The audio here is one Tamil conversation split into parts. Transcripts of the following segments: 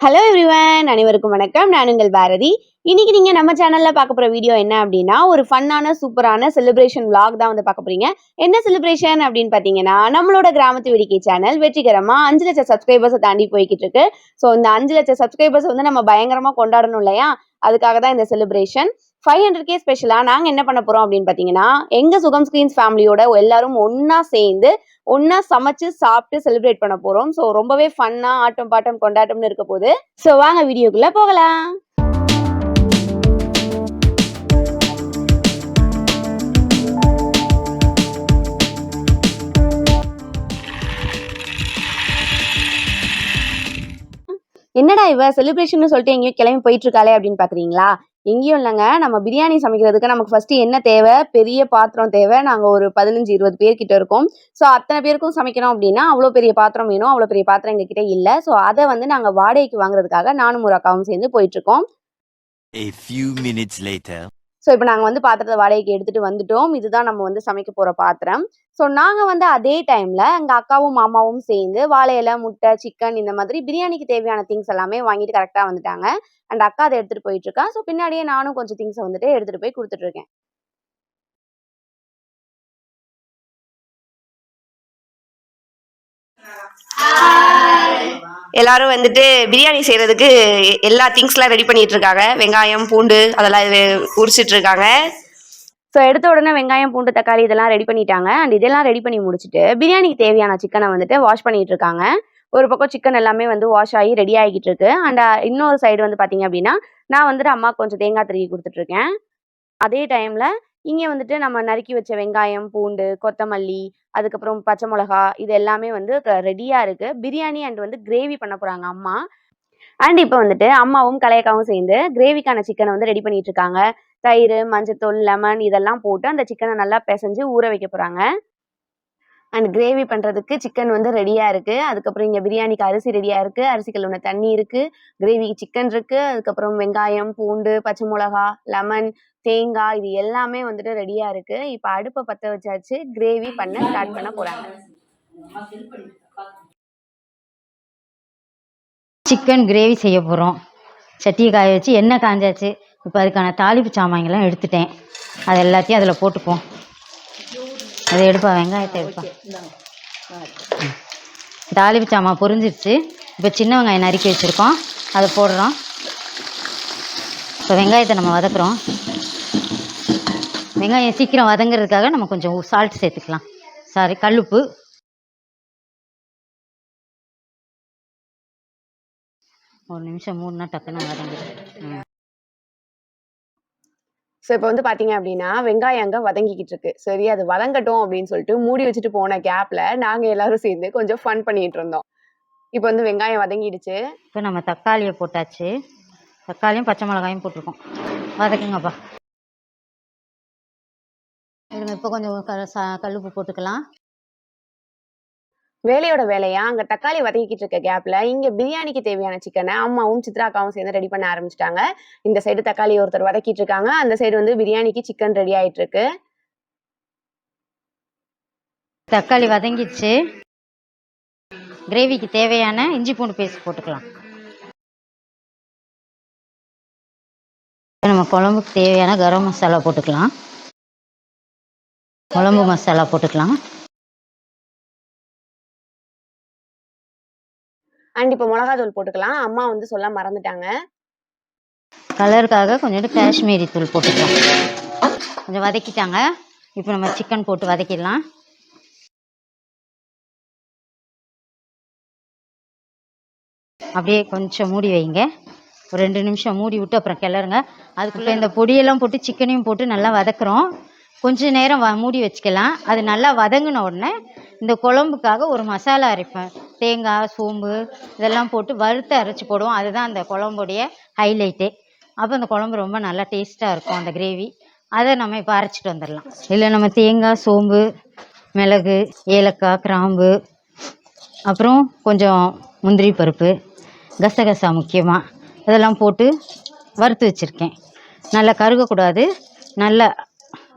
ஹலோ எவ்ரிவன் அனைவருக்கும் வணக்கம். நான் உங்கள் பாரதி. இன்னைக்கு நீங்க நம்ம சேனல்ல பார்க்க போற வீடியோ என்ன அப்படின்னா ஒரு ஃபன்னான சூப்பரான செலிப்ரேஷன் விளாக் தான் வந்து பார்க்க போறீங்க. என்ன செலிப்ரேஷன் அப்படின்னு பார்த்தீங்கன்னா நம்மளோட கிராமத்து வேடிக்கை சேனல் வெற்றிகரமா அஞ்சு லட்சம் சப்ஸ்கிரைபர்ஸை தாண்டி போய்கிட்டு இருக்கு. ஸோ இந்த அஞ்சு லட்சம் சப்ஸ்கிரைபர்ஸ் வந்து நம்ம பயங்கரமா கொண்டாடணும் இல்லையா? அதுக்காக தான் இந்த செலிப்ரேஷன் ஃபைவ் ஹண்ட்ரட் கே ஸ்பெஷலாக நாங்கள் என்ன பண்ண போகிறோம் அப்படின்னு பார்த்தீங்கன்னா எங்கள் சுகம் ஸ்க்ரீன்ஸ் ஃபேமிலியோட எல்லாரும் ஒன்றா சேர்ந்து ஒன்றா சமைச்சு சாப்பிட்டு செலிப்ரேட் பண்ண போகிறோம் ஸோ ரொம்பவே ஃபன்னாக ஆட்டம் பாட்டம் கொண்டாட்டம்னு இருக்க போது. ஸோ வாங்க வீடியோக்குள்ளே போகலாம். என்னடா இவ? செலிப்ரேஷன் சொல்லிட்டு எங்கேயோ கிளம்பி போயிட்டு இருக்காளே அப்படின்னு பாக்குறீங்களா? எங்கேயும் இல்லைங்க. நம்ம பிரியாணி சமைக்கிறதுக்கு நமக்கு ஃபர்ஸ்ட் என்ன தேவை? பெரிய பாத்திரம் தேவை. நாங்கள் ஒரு பதினஞ்சு இருபது பேர்கிட்ட இருக்கோம். ஸோ அத்தனை பேருக்கும் சமைக்கணும் அப்படின்னா அவ்வளோ பெரிய பாத்திரம் வேணும். அவ்வளோ பெரிய பாத்திரம் எங்ககிட்ட இல்லை. ஸோ அதை வந்து நாங்கள் வாடகைக்கு வாங்குறதுக்காக நானும் ஒரு அக்காவும் சேர்ந்து போயிட்டு இருக்கோம். A few minutes later. So இப்போ நாங்கள் வந்து பாத்திரத்தை வாடகைக்கு எடுத்துகிட்டு வந்துட்டோம். இதுதான் நம்ம வந்து சமைக்க போகிற பாத்திரம். ஸோ நாங்கள் வந்து அதே டைமில் எங்கள் அக்காவும் மாமாவும் சேர்ந்து வாழையில முட்டை சிக்கன் இந்த மாதிரி பிரியாணிக்கு தேவையான திங்ஸ் எல்லாமே வாங்கிட்டு கரெக்டாக வந்துட்டாங்க. அண்ட் அக்கா அதை எடுத்துகிட்டு போயிட்டு இருக்கா. ஸோ பின்னாடியே நானும் கொஞ்சம் திங்ஸை வந்துட்டு எடுத்துகிட்டு போய் கொடுத்துட்டு இருக்கேன். எல்லாரும் வந்துட்டு பிரியாணி செய்யறதுக்கு எல்லா திங்ஸ்லாம் ரெடி பண்ணிட்டு இருக்காங்க வெங்காயம் பூண்டு அதெல்லாம் இது உரிச்சிட்டு இருக்காங்க ஸோ எடுத்த உடனே வெங்காயம் பூண்டு தக்காளி இதெல்லாம் ரெடி பண்ணிட்டாங்க. அண்ட் இதெல்லாம் ரெடி பண்ணி முடிச்சுட்டு பிரியாணிக்கு தேவையான சிக்கனை வந்துட்டு வாஷ் பண்ணிட்டு இருக்காங்க ஒரு பக்கம் சிக்கன் எல்லாமே வந்து வாஷ் ஆகி ரெடி ஆகிக்கிட்டு இருக்கு அண்ட் uh, இன்னொரு சைடு வந்து பார்த்தீங்க அப்படின்னா நான் வந்துட்டு அம்மா கொஞ்சம் தேங்காய் திருகி கொடுத்துட்ருக்கேன் அதே டைமில் இங்கே வந்துட்டு நம்ம நறுக்கி வச்ச வெங்காயம் பூண்டு கொத்தமல்லி அதுக்கப்புறம் பச்சை மிளகா இது எல்லாமே வந்து ரெடியாக இருக்குது பிரியாணி அண்ட் வந்து கிரேவி பண்ண போகிறாங்க அம்மா. அண்ட் இப்போ வந்துட்டு அம்மாவும் கலையக்காவும் சேர்ந்து கிரேவிக்கான சிக்கனை வந்து ரெடி பண்ணிட்டு இருக்காங்க. தயிர் மஞ்சத்தூள் லெமன் இதெல்லாம் போட்டு அந்த சிக்கனை நல்லா பிசைஞ்சு ஊற வைக்க போகிறாங்க அண்ட் கிரேவி பண்ணுறதுக்கு சிக்கன் வந்து ரெடியாக இருக்குது அதுக்கப்புறம் இங்கே பிரியாணிக்கு அரிசி ரெடியாக இருக்குது அரிசி கழுவுன தண்ணி இருக்குது கிரேவிக்கு சிக்கன் இருக்குது அதுக்கப்புறம் வெங்காயம் பூண்டு பச்சை மிளகா லெமன் தேங்காய் இது எல்லாமே வந்துட்டு ரெடியா இருக்கு. இப்போ அடுப்பை பத்த வச்சாச்சு. கிரேவி பண்ண ஸ்டார்ட் பண்ண போறாங்க. சிக்கன் கிரேவி செய்ய போகிறோம் சட்டியை காய வச்சு எண்ணெய் காஞ்சாச்சு. இப்போ அதுக்கான தாளிப்பு சாமான்கள்லாம் எடுத்துட்டேன். அது எல்லாத்தையும் அதில் போட்டுப்போம் அதை எடுப்பா வெங்காயத்தை எடுப்பா. தாலிப்பு தாளிப்பு சாமான் பொரிஞ்சிருச்சு. இப்போ சின்ன வெங்காயம் நறுக்கி வச்சுருக்கோம். அதை போடுறோம். இப்போ வெங்காயத்தை நம்ம வதக்குறோம். வெங்காயம் சீக்கிரம் வதங்குறதுக்காக நம்ம கொஞ்சம் சால்ட் சேர்த்துக்கலாம். சாரி கல்லுப்பு. ஒரு நிமிஷம் மூணுனா டக்குன்னு வதங்கிடும் ஸோ இப்போ வந்து பார்த்தீங்க அப்படின்னா வெங்காயம் அங்கே வதங்கிக்கிட்டு இருக்கு. சரி அது வதங்கட்டும் அப்படின்னு சொல்லிட்டு மூடி வச்சுட்டு போன கேப்ல நாங்கள் எல்லாரும் சேர்ந்து கொஞ்சம் ஃபன் பண்ணிட்டு இருந்தோம். இப்போ வந்து வெங்காயம் வதங்கிடுச்சு. இப்போ நம்ம தக்காளியை போட்டாச்சு. தக்காளியும் பச்சை மிளகாயும் போட்டிருக்கோம். வதக்குங்கப்பா. இப்போ கொஞ்சம் க சா கல்லுப்பு போட்டுக்கலாம். வேலையோட வேலையா? அங்கே தக்காளி வதங்கிக்கிட்டு இருக்க கேப்ல இங்கே பிரியாணிக்கு தேவையான சிக்கனை அம்மாவும் சித்ராக்காவும் சேர்ந்து ரெடி பண்ண ஆரம்பிச்சிட்டாங்க. இந்த சைடு தக்காளி ஒருத்தர் வதக்கிட்டு இருக்காங்க. அந்த சைடு வந்து பிரியாணிக்கு சிக்கன் ரெடி ஆயிட்டு இருக்கு. தக்காளி வதங்கிடுச்சு. கிரேவிக்கு தேவையான இஞ்சி பூண்டு பேஸ்ட் போட்டுக்கலாம். நம்ம குழம்புக்கு தேவையான கரம் மசாலா போட்டுக்கலாம். குழம்பு மசாலா போட்டுக்கலாம். அண்ட் இப்போ மிளகாத்தூள் போட்டுக்கலாம். அம்மா வந்து சொல்ல மறந்துட்டாங்க. கலருக்காக கொஞ்சோண்டு காஷ்மீரி தூள் போட்டுக்கலாம். கொஞ்சம் வதக்கிட்டாங்க. இப்போ நம்ம சிக்கன் போட்டு வதக்கிடலாம். அப்படியே கொஞ்சம் மூடி வைங்க. ஒரு ரெண்டு நிமிஷம் மூடி விட்டு அப்புறம் கிளறுங்க. அதுக்குள்ளே இந்த பொடியெல்லாம் போட்டு சிக்கனையும் போட்டு நல்லா வதக்குறோம். கொஞ்ச நேரம் வ மூடி வச்சுக்கலாம். அது நல்லா வதங்கின உடனே இந்த குழம்புக்காக ஒரு மசாலா அரைப்பேன். தேங்காய் சோம்பு இதெல்லாம் போட்டு வறுத்து அரைச்சி போடுவோம். அதுதான் அந்த குழம்புடைய ஹைலைட்டே அப்போ அந்த குழம்பு ரொம்ப நல்லா டேஸ்ட்டாக இருக்கும் அந்த கிரேவி அதை நம்ம இப்போ அரைச்சிட்டு வந்துடலாம். இல்லை நம்ம தேங்காய் சோம்பு மிளகு ஏலக்காய் கிராம்பு அப்புறம் கொஞ்சம் முந்திரி பருப்பு கசகசா முக்கியமாக இதெல்லாம் போட்டு வறுத்து வச்சுருக்கேன். நல்லா கருகக்கூடாது. நல்லா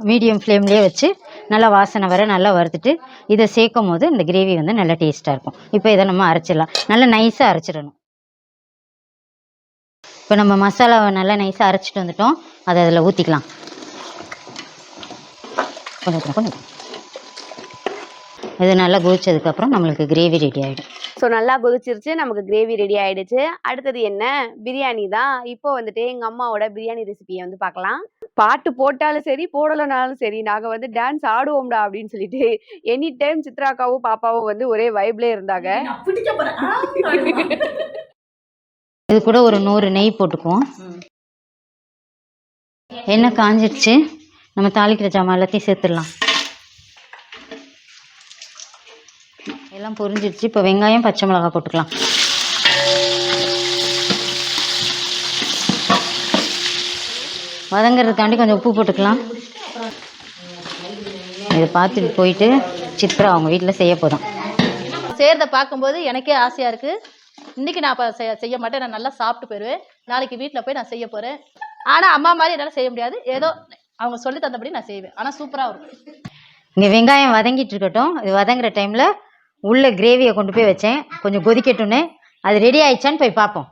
மீடியம் ஃப்ளேம்லேயே வச்சு நல்லா வாசனை வர நல்லா வறுத்துட்டு இதை சேர்க்கும் போது இந்த கிரேவி வந்து நல்லா டேஸ்ட்டாக இருக்கும். இப்போ இதை நம்ம அரைச்சிடலாம். நல்லா நைஸாக அரைச்சிடணும். இப்போ நம்ம மசாலாவை நல்லா நைஸாக அரைச்சிட்டு வந்துட்டோம். அதை அதில் ஊற்றிக்கலாம் கொஞ்சம் கொஞ்சம் இது நல்லா கொதிச்சதுக்கப்புறம் நம்மளுக்கு கிரேவி ரெடி ஆகிடும் ஸோ நல்லா கொதிச்சிருச்சு நமக்கு கிரேவி ரெடி ஆகிடுச்சு அடுத்தது என்ன? பிரியாணி தான். இப்போ வந்துட்டு எங்கள் அம்மாவோட பிரியாணி ரெசிபியை வந்து பார்க்கலாம். பாட்டு போட்டாலும் சரி போடலைனாலும் சரி நாங்க வந்து டான்ஸ் ஆடுவோம்டா அப்படின்னு சொல்லிட்டு எனி டைம் சித்ராக்காவும் பாப்பாவும் வந்து ஒரே வைப்ல இருந்தாங்க. இது கூட ஒரு நூறு நெய் போட்டுக்குவோம். எண்ணெய் காஞ்சிடுச்சு நம்ம தாளிக்கிற ஜாமான் எல்லாத்தையும் சேர்த்துடலாம். எல்லாம் பொரிஞ்சிடுச்சு இப்போ வெங்காயம் பச்சை மிளகாய் போட்டுக்கலாம். வதங்கிறதுக்காண்டி கொஞ்சம் உப்பு போட்டுக்கலாம். இதை பார்த்துட்டு போயிட்டு சித்ரா அவங்க வீட்டில் செய்ய போதும் செய்கிறத பார்க்கும்போது எனக்கே ஆசையாக இருக்குது இன்றைக்கி நான் இப்போ செய்ய செய்ய மாட்டேன். நான் நல்லா சாப்பிட்டு போயிடுவேன் நாளைக்கு வீட்டில் போய் நான் செய்ய போகிறேன் ஆனால் அம்மா மாதிரி என்னால் செய்ய முடியாது. ஏதோ அவங்க சொல்லி தந்தபடி நான் செய்வேன். ஆனால் சூப்பராக இருக்கும். இங்கே வெங்காயம் வதங்கிட்டு இருக்கட்டும். இது வதங்குற டைமில் உள்ள கிரேவியை கொண்டு போய் வச்சேன். கொஞ்சம் கொதிக்கட்டும்னு. அது ரெடி ஆயிடுச்சான்னு போய் பார்ப்போம்.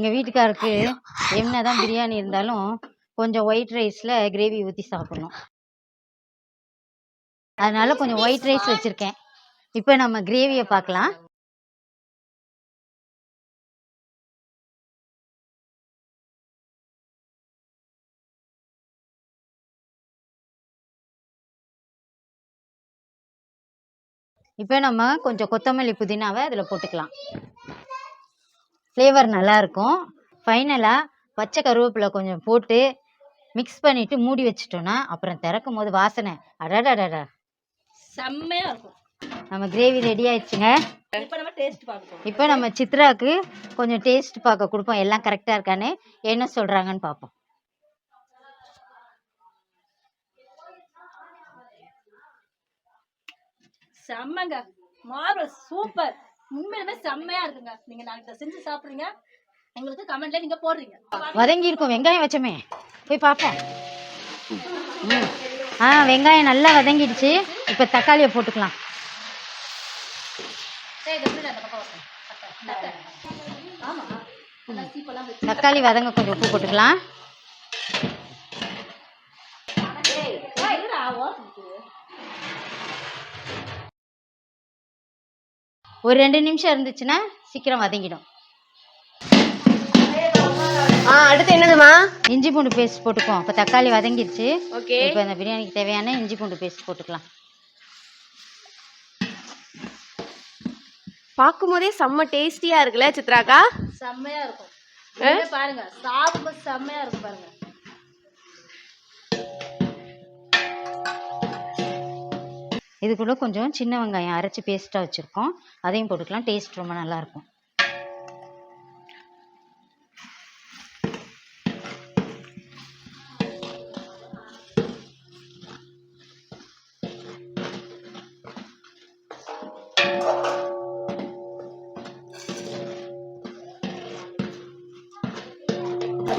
எங்கள் வீட்டுக்காருக்கு என்ன தான் பிரியாணி இருந்தாலும் கொஞ்சம் ஒயிட் ரைஸில் கிரேவி ஊற்றி சாப்பிடணும். அதனால கொஞ்சம் ஒயிட் ரைஸ் வச்சுருக்கேன். இப்போ நம்ம கிரேவியை பார்க்கலாம் இப்போ நம்ம கொஞ்சம் கொத்தமல்லி புதினாவை அதில் போட்டுக்கலாம். ஃப்ளேவர் நல்லாயிருக்கும் ஃபைனலாக பச்சை கருவேப்பிலை கொஞ்சம் போட்டு மிக்ஸ் பண்ணிவிட்டு மூடி வச்சிட்டோன்னா அப்புறம் திறக்கும் போது வாசனை. அடடடடா. செம்மையாக இருக்கும். நம்ம கிரேவி ரெடி ஆயிடுச்சுங்க. இப்போ நம்ம சித்ராக்கு கொஞ்சம் டேஸ்ட் பார்க்க கொடுப்போம். எல்லாம் கரெக்டாக இருக்கான்னு. என்ன சொல்கிறாங்கன்னு பார்ப்போம். செம்மங்க. மாறு சூப்பர் உண்மையிலுமே செம்மையாக இருக்குங்க. நீங்கள் நாளைக்கு செஞ்சு சாப்பிட்றீங்க. எங்களுக்கு கமெண்ட்ல நீங்கள் போடுறீங்க. வதங்கி இருக்கும் வெங்காயம் வச்சோமே. போய் பார்ப்போம். ஆ வெங்காயம் நல்லா வதங்கிடுச்சு. இப்போ தக்காளியை போட்டுக்கலாம். தக்காளி வதங்க கொஞ்சம் உப்பு போட்டுக்கலாம். ஒரு ரெண்டு நிமிஷம் இருந்துச்சுன்னா சீக்கிரம் வதங்கிடும். ஆ அடுத்து என்னதுமா? இஞ்சி பூண்டு பேஸ்ட் போட்டுக்குவோம். இப்போ தக்காளி வதங்கிடுச்சு ஓகே. இப்போ இந்த பிரியாணிக்கு தேவையான இஞ்சி பூண்டு பேஸ்ட் போட்டுக்கலாம். பார்க்கும் போதே செம்ம டேஸ்டியா இருக்குல்ல சித்ராக்கா? செம்மையா இருக்கும். பாருங்க சாப்பிடும்போது செம்மையா இருக்கும் பாருங்க. இது கூட கொஞ்சம் சின்ன வெங்காயம் அரைச்சி பேஸ்ட்டாக வச்சுருக்கோம். அதையும் போட்டுக்கலாம். டேஸ்ட் ரொம்ப நல்லாயிருக்கும்.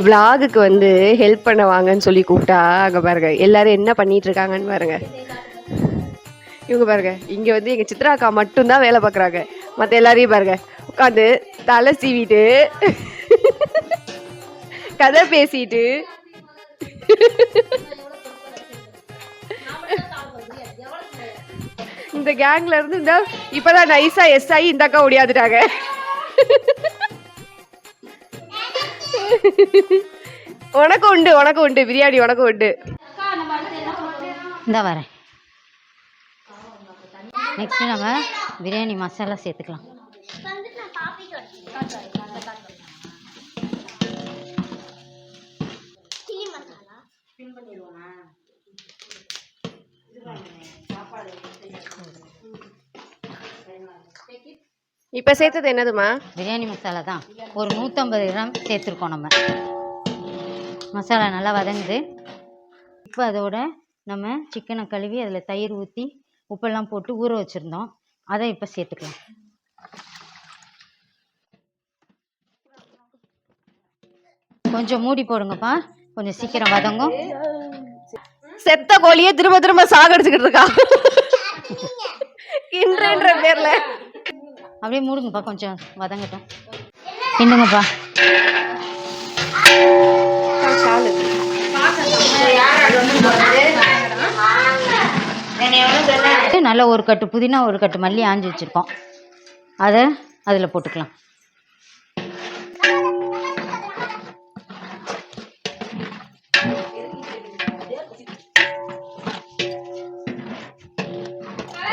விலாகுக்கு வந்து ஹெல்ப் பண்ண வாங்கன்னு சொல்லி கூப்பிட்டா அங்க பாருங்க. எல்லாரும் என்ன பண்ணிட்டு இருக்காங்கன்னு பாருங்க. இவங்க பாருங்க இங்க வந்து எங்க சித்ராக்கா மட்டும்தான் வேலை பார்க்குறாங்க. மற்ற எல்லாரையும் பாருங்க உட்காந்து தலை சீவிட்டு கதை பேசிட்டு. இந்த கேங்ல இருந்து இந்த இப்பதான் நைஸா எஸ் ஆகி இந்த அக்கா ஒடியாந்துட்டாங்க உனக்கு உண்டு உனக்கு உண்டு பிரியாணி உனக்கு உண்டு. இந்த வரேன். நெக்ஸ்ட் நம்ம பிரியாணி மசாலா சேர்த்துக்கலாம். இப்ப சேர்த்தது என்னதுமா? பிரியாணி மசாலா தான். ஒரு நூற்றம்பது கிராம் சேர்த்துருக்கோம் நம்ம. மசாலா நல்லா வதங்குது. இப்போ அதோட நம்ம சிக்கனை கழுவி அதில் தயிர் ஊற்றி உப்பெல்லாம் போட்டு ஊற வச்சுருந்தோம். அதை இப்போ சேர்த்துக்கலாம். கொஞ்சம் மூடி போடுங்கப்பா. கொஞ்சம் சீக்கிரம் வதங்கும். செத்த கோழியே திரும்ப திரும்ப சாகடிச்சுக்கிட்டு இருக்கா? கின்றன்ற பேர்ல. அப்படியே மூடுங்கப்பா கொஞ்சம் வதங்கட்டும். கிண்டுங்கப்பா. நல்ல ஒரு கட்டு புதினா ஒரு கட்டு மல்லி ஆஞ்சி வச்சுருக்கோம். அதை அதில் போட்டுக்கலாம்.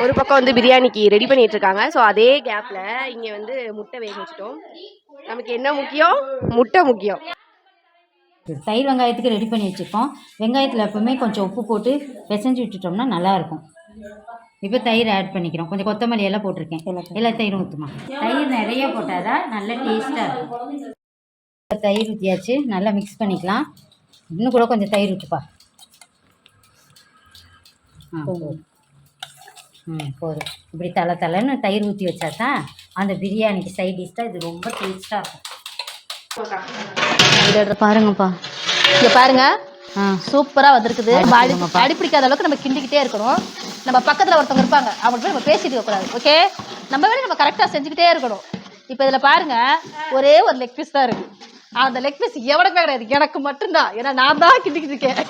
ஒரு பக்கம் வந்து பிரியாணிக்கு ரெடி பண்ணிட்டு இருக்காங்க ஸோ அதே கேப்ல இங்க வந்து முட்டை வேக வச்சுட்டோம். நமக்கு என்ன முக்கியம்? முட்டை முக்கியம். தயிர் வெங்காயத்துக்கு ரெடி பண்ணி வச்சுருக்கோம். வெங்காயத்தில் எப்பவுமே கொஞ்சம் உப்பு போட்டு பிசைஞ்சு விட்டுட்டோம்னா நல்லாயிருக்கும் இப்போ தயிர் ஆட் பண்ணிக்கிறோம். கொஞ்சம் கொத்தமல்லி எல்லாம் போட்டிருக்கேன். எல்லா தயிரும். ஊற்றுமா தயிர் நிறைய போட்டால் தான் நல்ல டேஸ்ட்டாக இருக்கும். தயிர் ஊற்றியாச்சு நல்லா மிக்ஸ் பண்ணிக்கலாம். இன்னும் கூட கொஞ்சம் தயிர் ஊற்றுப்பா ஆ ம் போதும். இப்படி தலை தலைன்னு தயிர் ஊற்றி வச்சா தான் அந்த பிரியாணிக்கு சைட் டிஷ்ஷாக இது ரொம்ப டேஸ்ட்டாக இருக்கும். பாருங்கப்பா. இங்க பாருங்க. ஆ. சூப்பரா வந்திருக்குது. அடி அடி பிடிக்காத அளவுக்கு நம்ம கிண்டிக்கிட்டே இருக்கணும். நம்ம பக்கத்துல ஒருத்தவங்க இருப்பாங்க. அவங்க போய் நம்ம பேசிட்டு கூடாது. ஓகே நம்ம வேலையை நம்ம கரெக்டா செஞ்சுக்கிட்டே இருக்கணும். இப்போ இதுல பாருங்க ஒரே ஒரு லெக் பீஸ் தான் இருக்கு. அந்த லெக் பீஸ் எவனுக்குமே கிடையாது. எனக்கு மட்டும்தான். ஏன்னா நான் தான் கிண்டிக்கிட்டு இருக்கேன்.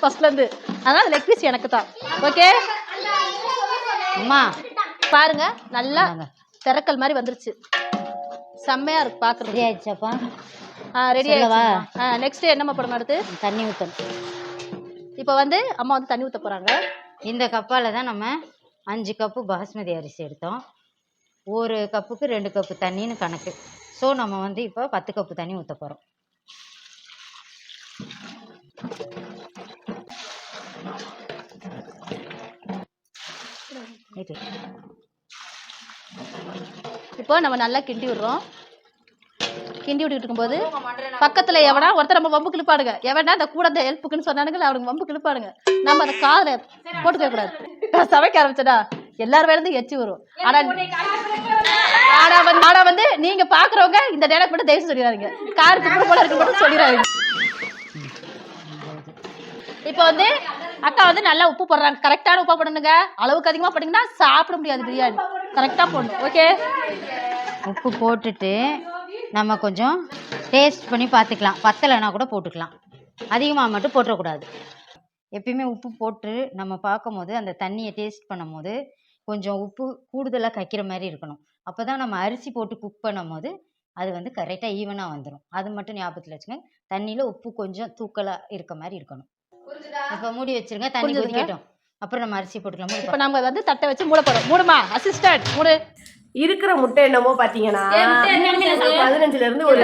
ஃபர்ஸ்ட்ல இருந்து. அதனால லெக் பீஸ் எனக்கு தான். ஓகே அம்மா பாருங்க. நல்லா. திறக்கல் மாதிரி வந்துருச்சு. செம்மையா இருக்கு பாக்குறது ரெடி? ஆயிடுச்சு. நெக்ஸ்ட் என்னம்மா போடணும் அடுத்து? தண்ணி ஊற்றணும் இப்போ வந்து அம்மா வந்து தண்ணி ஊத்த போறாங்க. இந்த கப்பால் தான் நம்ம அஞ்சு கப்பு பாஸ்மதி அரிசி எடுத்தோம். ஒரு கப்புக்கு ரெண்டு கப்பு தண்ணின்னு கணக்கு. ஸோ நம்ம வந்து இப்போ பத்து கப்பு தண்ணி ஊற்ற போகிறோம் இப்போ நம்ம நல்லா கிண்டி விடுறோம். கிண்டி விட்டுட்டு இருக்கும்போது பக்கத்துல எவனா ஒருத்தர் நம்ம வம்பு கிளிப்பாடுங்க எவனா அந்த கூட அந்த ஹெல்ப்புக்குன்னு சொன்னானுங்க அவனுக்கு வம்பு கிளிப்பாடுங்க நம்ம அதை காதில் போட்டுக்க கூடாது. நான் சமைக்க ஆரம்பிச்சடா எல்லாரும் வேலை எச்சி வரும். ஆனா ஆனா வந்து ஆனா வந்து நீங்க பாக்குறவங்க இந்த டைலாக் மட்டும் தயவு சொல்லிடாதீங்க. கார் துப்புற போல இருக்கு மட்டும் சொல்லிடாதீங்க. இப்போ வந்து அக்கா வந்து நல்லா உப்பு போடுறாங்க. கரெக்டான உப்பா போடணுங்க. அளவுக்கு அதிகமா போட்டீங்கன்னா சாப்பிட முடியாது பிரியாணி. கரெக்டா போடணும். ஓகே உப்பு போட்டுட்டு நம்ம கொஞ்சம் டேஸ்ட் பண்ணி பார்த்துக்கலாம். பத்தலைன்னா கூட போட்டுக்கலாம். அதிகமாக மட்டும் போட்டுறக்கூடாது. எப்பயுமே உப்பு போட்டு நம்ம பார்க்கும்போது அந்த தண்ணியை டேஸ்ட் பண்ணும்போது கொஞ்சம் உப்பு கூடுதலாக கக்கிற மாதிரி இருக்கணும். அப்போ தான் நம்ம அரிசி போட்டு குக் பண்ணும்போது அது வந்து கரெக்டாக ஈவனாக வந்துடும் அது மட்டும் ஞாபகத்தில் வச்சுக்கோங்க தண்ணியில் உப்பு கொஞ்சம் தூக்கலாக இருக்க மாதிரி இருக்கணும். இப்போ மூடி வச்சிருங்க. தண்ணி. கொதிக்கட்டும். அப்புறம் நம்ம அரிசி போட்டுக்கலாம். இப்போ நம்ம வந்து தட்டை வச்சு மூட போறோம். மூடுமா? அசிஸ்டன்ட் மூடு. இருக்கிற முட்டை என்னமோ பாத்தீங்கன்னா பதினஞ்சுல இருந்து ஒரு?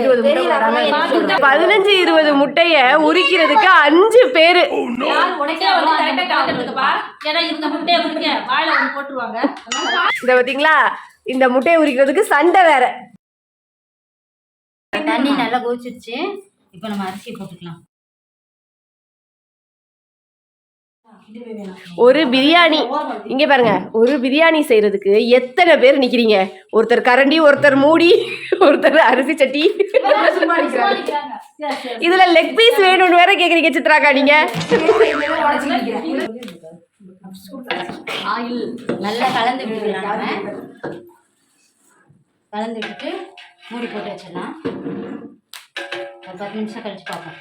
இருபது முட்டை. பதினஞ்சு இருபது முட்டைய உரிக்கிறதுக்கு அஞ்சு பேரு. இந்த பாத்தீங்களா? இந்த முட்டையை உரிக்கிறதுக்கு சண்டை வேற. தண்ணி நல்லா கொதிச்சிருச்சு. இப்போ நம்ம அரிசி போட்டுக்கலாம். ஒரு பிரியாணி இங்க பாருங்க ஒரு பிரியாணி செய்யறதுக்கு எத்தனை பேர் நிக்கிறீங்க? ஒருத்தர் கரண்டி ஒருத்தர் மூடி ஒருத்தர் அரிசி சட்டி. இதுல லெக் பீஸ் வேணும்னு வேற கேக்குறீங்க சித்ராக்கா நீங்க? நல்லா கலந்து கலந்து விட்டு மூடி போட்டு வச்சிடலாம். ஒரு பத்து நிமிஷம் கழிச்சு பார்ப்போம்.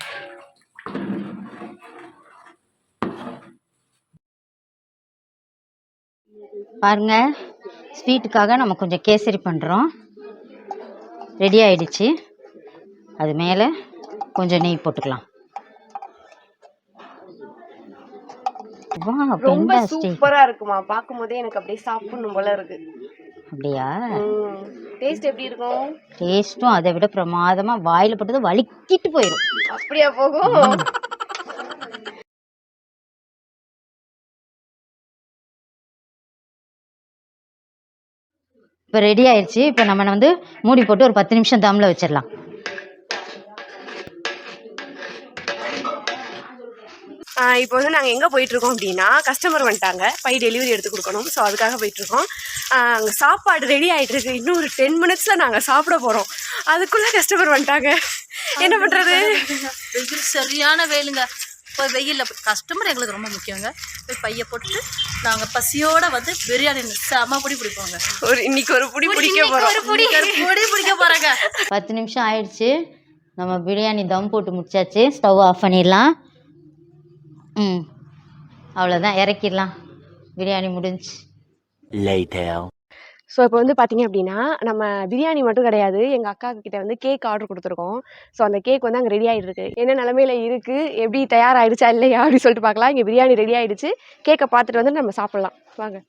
பாருங்க. ஸ்வீட்டுக்காக நம்ம கொஞ்சம் கேசரி பண்ணுறோம் ரெடி ஆயிடுச்சு. அது மேலே கொஞ்சம் நெய் போட்டுக்கலாம். ரொம்ப சூப்பரா இருக்குமா? பாக்கும் போதே எனக்கு அப்படியே சாப்பிடணும் போல இருக்கு. அப்படியா? டேஸ்ட் எப்படி இருக்கும்? டேஸ்ட்டும் அதை விட பிரமாதமா வாயில போட்டது வலிக்கிட்டு போயிடும் அப்படியா போகும்? இப்போ ரெடி ஆயிடுச்சு இப்போ நம்ம வந்து மூடி போட்டு ஒரு பத்து நிமிஷம் தம்ல வச்சிடலாம். இப்போ வந்து நாங்கள் எங்கே போயிட்டு இருக்கோம் அப்படின்னா கஸ்டமர் வந்துட்டாங்க. பை டெலிவரி எடுத்து கொடுக்கணும். ஸோ அதுக்காக போயிட்டு இருக்கோம் அங்கே சாப்பாடு ரெடி ஆயிட்டு இருக்கு இன்னும் ஒரு டென் மினிட்ஸில் நாங்கள் சாப்பிட போகிறோம் அதுக்குள்ளே கஸ்டமர் வந்துட்டாங்க. என்ன பண்ணுறது சரியான வெயிலுங்க போய் வெயிலில் கஸ்டமர் எங்களுக்கு ரொம்ப முக்கியங்க. போய் பைய போட்டுட்டு நாங்கள் பசியோட வந்து பிரியாணி செம பிடி பிடிப்போங்க. ஒரு இன்னைக்கு ஒரு புடி பிடிக்க போறோம். பொடி. பிடிக்க போகிறாங்க பத்து நிமிஷம் ஆயிடுச்சு. நம்ம பிரியாணி தம் போட்டு முடிச்சாச்சு. ஸ்டவ் ஆஃப் பண்ணிடலாம். ம். அவ்வளோதான் இறக்கிடலாம். பிரியாணி முடிஞ்சு. Later. ஸோ இப்போ வந்து பார்த்தீங்க அப்படின்னா நம்ம பிரியாணி மட்டும் கிடையாது. எங்கள் அக்கா கிட்ட வந்து கேக் ஆர்டர் கொடுத்துருக்கோம். ஸோ அந்த கேக் வந்து அங்கே ரெடி ஆகிட்டு இருக்கு என்ன நிலமையில இருக்குது எப்படி தயாராகிடுச்சா இல்லையா அப்படின்னு சொல்லிட்டு பார்க்கலாம் இங்கே பிரியாணி ரெடி ஆகிடுச்சு கேக்கை பார்த்துட்டு வந்து நம்ம சாப்பிட்லாம். வாங்க.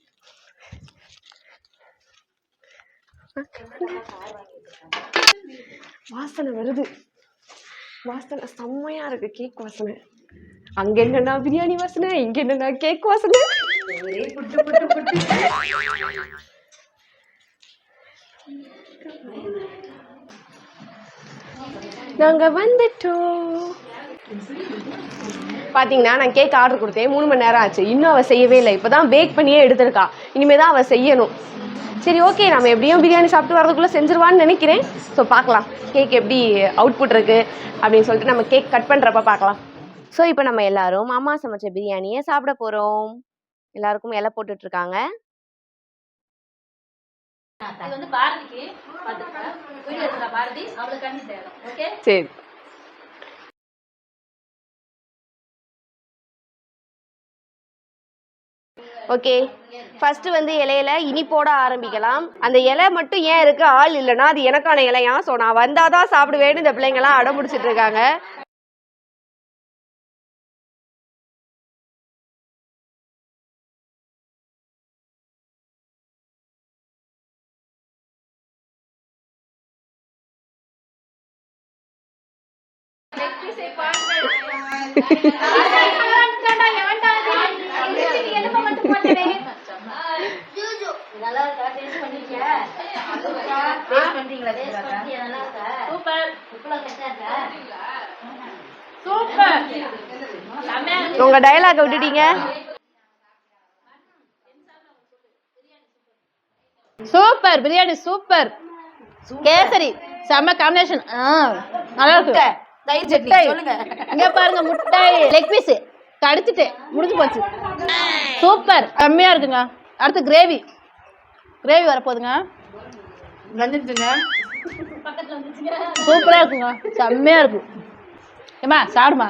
வாசனை வருது. வாசனை செம்மையாக இருக்குது கேக் வாசனை. அங்கே என்னன்னா பிரியாணி வாசனை இங்கே என்னன்னா கேக் வாசனை. நாங்கள் நாங்க வந்துட்டோம். பாத்தீங்கன்னா நான் கேக் ஆர்டர் கொடுத்தேன். மூணு மணி நேரம் ஆச்சு. இன்னும் அவ செய்யவே இல்லை. இப்பதான் பேக் பண்ணியே எடுத்திருக்கா. இனிமேல் தான் அவ செய்யணும். சரி ஓகே நம்ம எப்படியும் பிரியாணி சாப்பிட்டு வரதுக்குள்ள செஞ்சிருவான்னு நினைக்கிறேன். ஸோ பார்க்கலாம். கேக் எப்படி அவுட்புட் இருக்கு அப்படின்னு சொல்லிட்டு நம்ம கேக் கட் பண்றப்ப பார்க்கலாம். ஸோ இப்போ நம்ம எல்லாரும் அம்மா சமைச்ச பிரியாணியை சாப்பிட போறோம். எல்லாருக்கும் இலை போட்டுட்டு இருக்காங்க. இது வந்து பாரதிக்கு வீடியோ எடுக்கிற பாரதி? அவளுக்கு தேவை. ஓகே சரி. ஓகே ஃபர்ஸ்ட் வந்து இலையில இனிப்போட ஆரம்பிக்கலாம். அந்த இலை மட்டும் ஏன் இருக்கு? ஆள் இல்லைன்னா அது எனக்கான இலையா? ஸோ நான் வந்தாதான் சாப்பிடுவேன்னு இந்த பிள்ளைங்கலாம் அடம் பிடிச்சிட்டு இருக்காங்க. உங்க டயலாக விட்டுட்டீங்க? சூப்பர் பிரியாணி சூப்பர் கேசரி செம்ம காம்பினேஷன் நல்லா இருக்கு. முட்டை இங்க பாருங்க முட்டை லெக் பீஸ் கடிச்சிட்டு முடிஞ்சு போச்சு. சூப்பர் செம்மையா இருக்குங்க. அடுத்து கிரேவி கிரேவி வரப்போகுதுங்க. வந்துருச்சுங்க. சூப்பரா இருக்குங்க. செம்மையா இருக்கு ஏமா சாப்பிடுமா?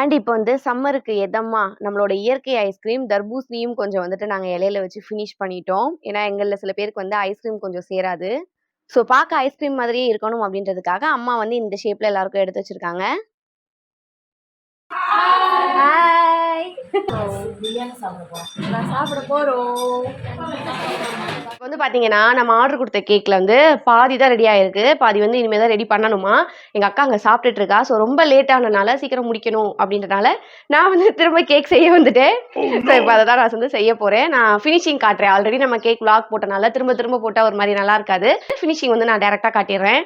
அண்ட் இப்போ வந்து சம்மருக்கு எதம்மா? நம்மளோட இயற்கை ஐஸ்கிரீம் தர்பூசணியும் கொஞ்சம் வந்துட்டு நாங்கள் இலையில வச்சு ஃபினிஷ் பண்ணிட்டோம். ஏன்னா எங்களில் சில பேருக்கு வந்து ஐஸ்கிரீம் கொஞ்சம் சேராது. ஸோ பார்க்க ஐஸ்கிரீம் மாதிரியே இருக்கணும் அப்படின்றதுக்காக அம்மா வந்து இந்த ஷேப்பில் எல்லாருக்கும் எடுத்து வச்சிருக்காங்க. சாப்பிட போறோம் இப்போ வந்து பார்த்தீங்கன்னா நம்ம ஆர்டர் கொடுத்த கேக்கில் வந்து பாதி தான் ரெடி ஆயிருக்கு. பாதி வந்து இனிமேல் தான் ரெடி பண்ணணுமா? எங்கள் அக்கா அங்கே சாப்பிட்டுட்டு இருக்கா. ஸோ ரொம்ப லேட் ஆனனால சீக்கிரம் முடிக்கணும் அப்படின்றனால நான் வந்து திரும்ப கேக் செய்ய வந்துட்டேன். ஸோ இப்போ அதை தான் நான் வந்து செய்ய போகிறேன் நான் ஃபினிஷிங் காட்டுறேன். ஆல்ரெடி நம்ம கேக் vlog போட்டனால திரும்ப திரும்ப போட்டால் ஒரு மாதிரி நல்லா இருக்காது. ஃபினிஷிங் வந்து நான் டேரெக்டாக காட்டிடுறேன்.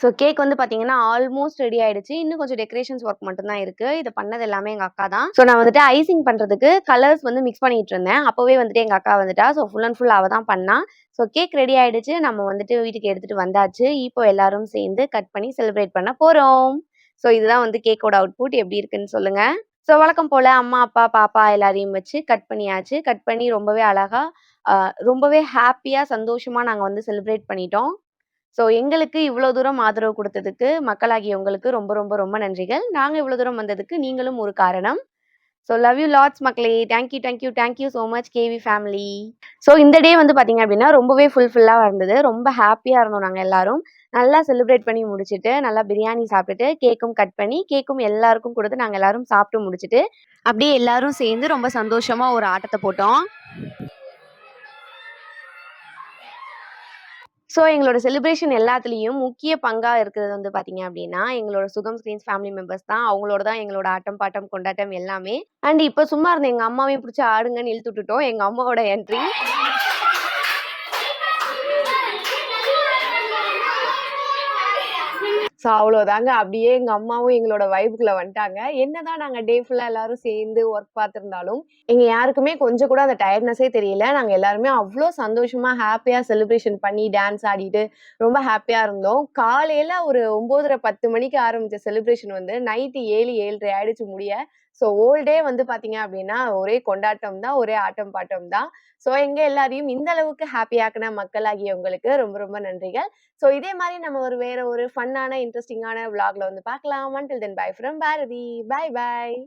ஸோ கேக் வந்து பார்த்தீங்கன்னா ஆல்மோஸ்ட் ரெடி ஆயிடுச்சு. இன்னும் கொஞ்சம் டெக்கரேஷன்ஸ் ஒர்க் மட்டும்தான் இருக்கு. இது பண்ணது எல்லாமே எங்கள் அக்கா தான். ஸோ நான் வந்துட்டு ஐசிங் பண்ணுறதுக்கு கலர்ஸ் வந்து மிக்ஸ் பண்ணிட்டு இருந்தேன். அப்போவே வந்துட்டு எங்கள் அக்கா வந்துட்டா. ஸோ ஃபுல் அண்ட் ஃபுல் அவள் தான் பண்ணா. ஸோ கேக் ரெடி ஆயிடுச்சு. நம்ம வந்துட்டு வீட்டுக்கு எடுத்துட்டு வந்தாச்சு. இப்போ எல்லாரும் சேர்ந்து கட் பண்ணி செலிப்ரேட் பண்ண போகிறோம் ஸோ இதுதான் வந்து கேக்கோட அவுட்புட் எப்படி இருக்குன்னு சொல்லுங்க. ஸோ வழக்கம் போல் அம்மா அப்பா பாப்பா எல்லாரையும் வச்சு கட் பண்ணியாச்சு. கட் பண்ணி ரொம்பவே அழகா ரொம்பவே ஹாப்பியாக சந்தோஷமாக நாங்கள் வந்து செலிப்ரேட் பண்ணிட்டோம். ஸோ எங்களுக்கு இவ்வளோ தூரம் ஆதரவு கொடுத்ததுக்கு மக்களாகிய உங்களுக்கு ரொம்ப ரொம்ப ரொம்ப நன்றிகள். நாங்கள் இவ்வளோ தூரம் வந்ததுக்கு நீங்களும் ஒரு காரணம். ஸோ லவ் யூ லாட்ஸ் மக்களே. Thank you thank you thank you so much KV family so இந்த டே வந்து பார்த்தீங்க அப்படின்னா ரொம்பவே ஃபுல்ஃபில்லாக இருந்தது. ரொம்ப ஹாப்பியாக இருந்தோம் நாங்கள் எல்லாரும். நல்லா செலிப்ரேட் பண்ணி முடிச்சுட்டு நல்லா பிரியாணி சாப்பிட்டுட்டு கேக்கும் கட் பண்ணி கேக்கும் எல்லாருக்கும் கொடுத்து நாங்கள் எல்லாரும் சாப்பிட்டு முடிச்சுட்டு அப்படியே எல்லாரும் சேர்ந்து ரொம்ப சந்தோஷமாக ஒரு ஆட்டத்தை போட்டோம். ஸோ எங்களோட செலிப்ரேஷன் எல்லாத்துலேயும் முக்கிய பங்காக இருக்கிறது வந்து பார்த்தீங்க அப்படின்னா எங்களோட சுகம் ஸ்க்ரீன்ஸ் ஃபேமிலி மெம்பர்ஸ் தான். அவங்களோட தான் எங்களோட ஆட்டம் பாட்டம் கொண்டாட்டம் எல்லாமே. அண்ட் இப்போ சும்மா இருந்த எங்கள் அம்மாவையும் பிடிச்சி ஆடுங்கன்னு இழுத்து விட்டுட்டோம். எங்கள் அம்மாவோட என்ட்ரி ஸோ அவ்வளோதாங்க அப்படியே எங்கள் அம்மாவும் எங்களோட வைப்புக்குள்ள வந்துட்டாங்க. என்னதான் நாங்கள் டே ஃபுல்லாக எல்லாரும் சேர்ந்து ஒர்க் பார்த்துருந்தாலும் எங்கள் யாருக்குமே கொஞ்சம் கூட அந்த டயர்ட்னஸே தெரியல. நாங்கள் எல்லாருமே அவ்வளோ சந்தோஷமாக ஹாப்பியாக செலிப்ரேஷன் பண்ணி டான்ஸ் ஆடிட்டு ரொம்ப ஹாப்பியாக இருந்தோம். காலையில் ஒரு ஒம்போதரை பத்து மணிக்கு ஆரம்பித்த செலிப்ரேஷன் வந்து நைட்டு ஏழு ஏழரை ஆயிடுச்சு முடிய. ஸோ ஓல்டே வந்து பார்த்தீங்க அப்படின்னா ஒரே கொண்டாட்டம் தான் ஒரே ஆட்டம் பாட்டம் தான் ஸோ எங்கே எல்லாரையும் இந்த அளவுக்கு ஹாப்பியாக்குன மக்களாகிய உங்களுக்கு ரொம்ப ரொம்ப நன்றிகள். ஸோ இதே மாதிரி நம்ம ஒரு வேற ஒரு ஃபன்னான இன்ட்ரெஸ்டிங்கான vlogல வந்து பார்க்கலாம். Until then bye from Bharathi. Bye bye